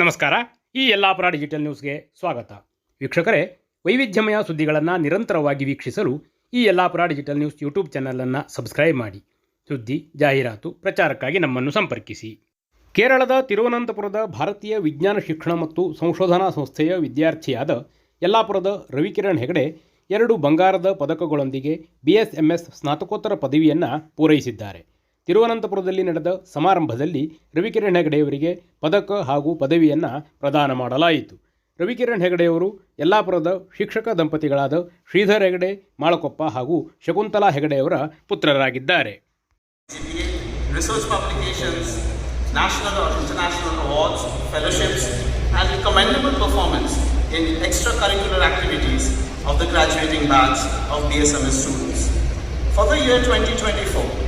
ನಮಸ್ಕಾರ. ಈ ಯಲ್ಲಾಪುರ ಡಿಜಿಟಲ್ ನ್ಯೂಸ್ಗೆ ಸ್ವಾಗತ. ವೀಕ್ಷಕರೇ, ವೈವಿಧ್ಯಮಯ ಸುದ್ದಿಗಳನ್ನು ನಿರಂತರವಾಗಿ ವೀಕ್ಷಿಸಲು ಈ ಯಲ್ಲಾಪುರ ಡಿಜಿಟಲ್ ನ್ಯೂಸ್ ಯೂಟ್ಯೂಬ್ ಚಾನಲನ್ನು ಸಬ್ಸ್ಕ್ರೈಬ್ ಮಾಡಿ. ಸುದ್ದಿ, ಜಾಹೀರಾತು, ಪ್ರಚಾರಕ್ಕಾಗಿ ನಮ್ಮನ್ನು ಸಂಪರ್ಕಿಸಿ. ಕೇರಳದ ತಿರುವನಂತಪುರದ ಭಾರತೀಯ ವಿಜ್ಞಾನ ಶಿಕ್ಷಣ ಮತ್ತು ಸಂಶೋಧನಾ ಸಂಸ್ಥೆಯ ವಿದ್ಯಾರ್ಥಿಯಾದ ಯಲ್ಲಾಪುರದ ರವಿಕಿರಣ್ ಹೆಗಡೆ ಎರಡು ಬಂಗಾರದ ಪದಕಗಳೊಂದಿಗೆ ಬಿಎಸ್ಎಂಎಸ್ ಸ್ನಾತಕೋತ್ತರ ಪದವಿಯನ್ನು ಪೂರೈಸಿದ್ದಾರೆ. ತಿರುವನಂತಪುರದಲ್ಲಿ ನಡೆದ ಸಮಾರಂಭದಲ್ಲಿ ರವಿಕಿರಣ್ ಹೆಗಡೆಯವರಿಗೆ ಪದಕ ಹಾಗೂ ಪದವಿಯನ್ನು ಪ್ರದಾನ ಮಾಡಲಾಯಿತು ರವಿಕಿರಣ್ ಹೆಗಡೆಯವರು ಯಲ್ಲಾಪುರದ ಶಿಕ್ಷಕ ದಂಪತಿಗಳಾದ ಶ್ರೀಧರ್ ಹೆಗಡೆ ಮಾಳಕೊಪ್ಪ ಹಾಗೂ ಶಕುಂತಲಾ ಹೆಗಡೆಯವರ ಪುತ್ರರಾಗಿದ್ದಾರೆ national international awards, fellowships, and commendable performance in extracurricular activities of the graduating batch of BSMS students. For the year 2024,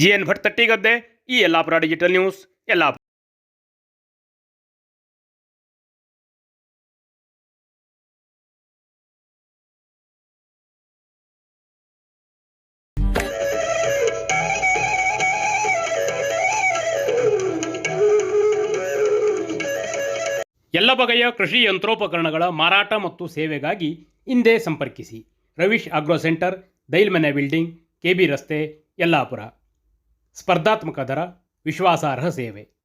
G N Bhat Tattigadde ಈ ಯಲ್ಲಾಪುರ ಡಿಜಿಟಲ್ ನ್ಯೂಸ್ ಯಲ್ಲಾಪುರ ಎಲ್ಲ ಬಗೆಯ ಕೃಷಿ ಯಂತ್ರೋಪಕರಣಗಳ ಮಾರಾಟ ಮತ್ತು ಸೇವೆಗಾಗಿ ಹಿಂದೆ ಸಂಪರ್ಕಿಸಿ. Ravish agro centre, Dailmane building K ರಸ್ತೆ, ಯಲ್ಲಾಪುರ. ಸ್ಪರ್ಧಾತ್ಮಕ ದರ ವಿಶ್ವಾಸಾರ್ಹ ಸೇವೆ